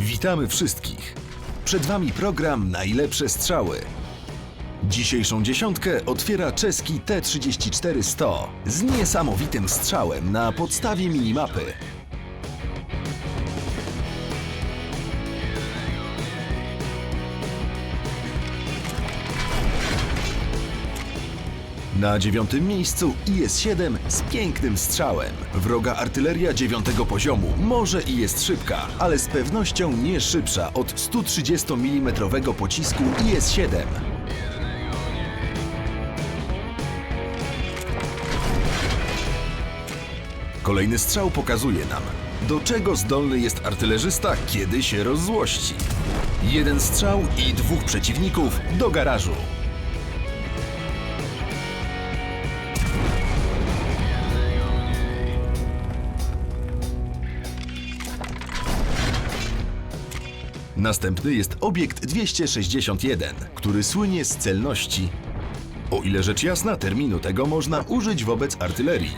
Witamy wszystkich. Przed Wami program Najlepsze strzały. Dzisiejszą dziesiątkę otwiera czeski T-34-100 z niesamowitym strzałem na podstawie minimapy. Na dziewiątym miejscu IS-7 z pięknym strzałem. Wroga artyleria dziewiątego poziomu może i jest szybka, ale z pewnością nie szybsza od 130 mm pocisku IS-7. Kolejny strzał pokazuje nam, do czego zdolny jest artylerzysta, kiedy się rozzłości. Jeden strzał i dwóch przeciwników do garażu. Następny jest obiekt 261, który słynie z celności. O ile rzecz jasna, terminu tego można użyć wobec artylerii.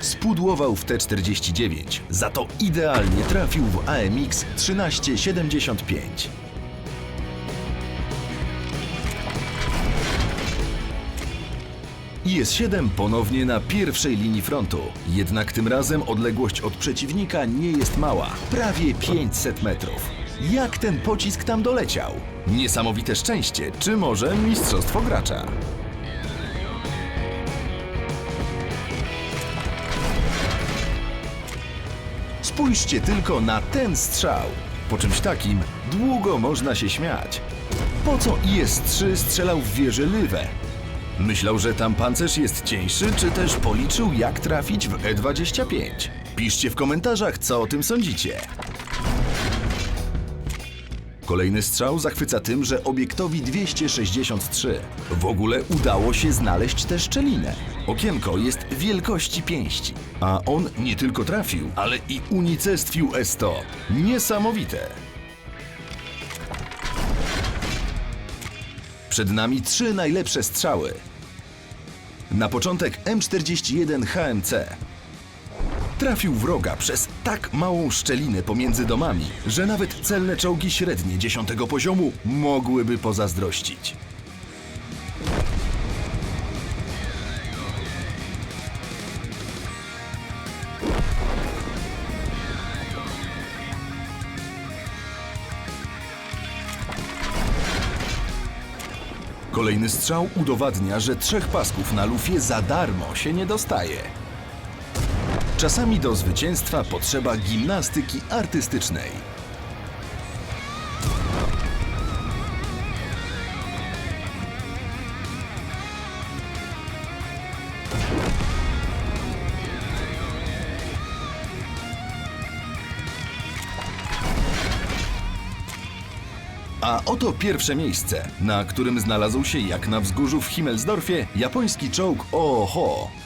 Spudłował w T-49, za to idealnie trafił w AMX 1375. IS-7 ponownie na pierwszej linii frontu, jednak tym razem odległość od przeciwnika nie jest mała, prawie 500 metrów. Jak ten pocisk tam doleciał? Niesamowite szczęście, czy może mistrzostwo gracza? Spójrzcie tylko na ten strzał. Po czymś takim długo można się śmiać. Po co IS-3 strzelał w wieżę Lywę? Myślał, że tam pancerz jest cieńszy, czy też policzył, jak trafić w E25? Piszcie w komentarzach, co o tym sądzicie. Kolejny strzał zachwyca tym, że obiektowi 263 w ogóle udało się znaleźć tę szczelinę. Okienko jest wielkości pięści, a on nie tylko trafił, ale i unicestwił S100. Niesamowite! Przed nami trzy najlepsze strzały. Na początek M41 HMC. Trafił wroga przez tak małą szczelinę pomiędzy domami, że nawet celne czołgi średnie dziesiątego poziomu mogłyby pozazdrościć. Kolejny strzał udowadnia, że trzech pasków na lufie za darmo się nie dostaje. Czasami do zwycięstwa potrzeba gimnastyki artystycznej. A oto pierwsze miejsce, na którym znalazł się jak na wzgórzu w Himmelsdorfie japoński czołg Oho.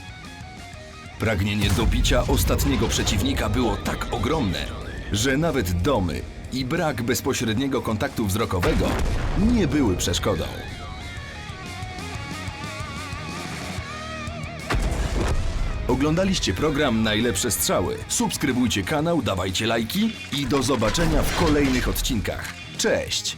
Pragnienie dobicia ostatniego przeciwnika było tak ogromne, że nawet domy i brak bezpośredniego kontaktu wzrokowego nie były przeszkodą. Oglądaliście program Najlepsze Strzały. Subskrybujcie kanał, dawajcie lajki i do zobaczenia w kolejnych odcinkach. Cześć!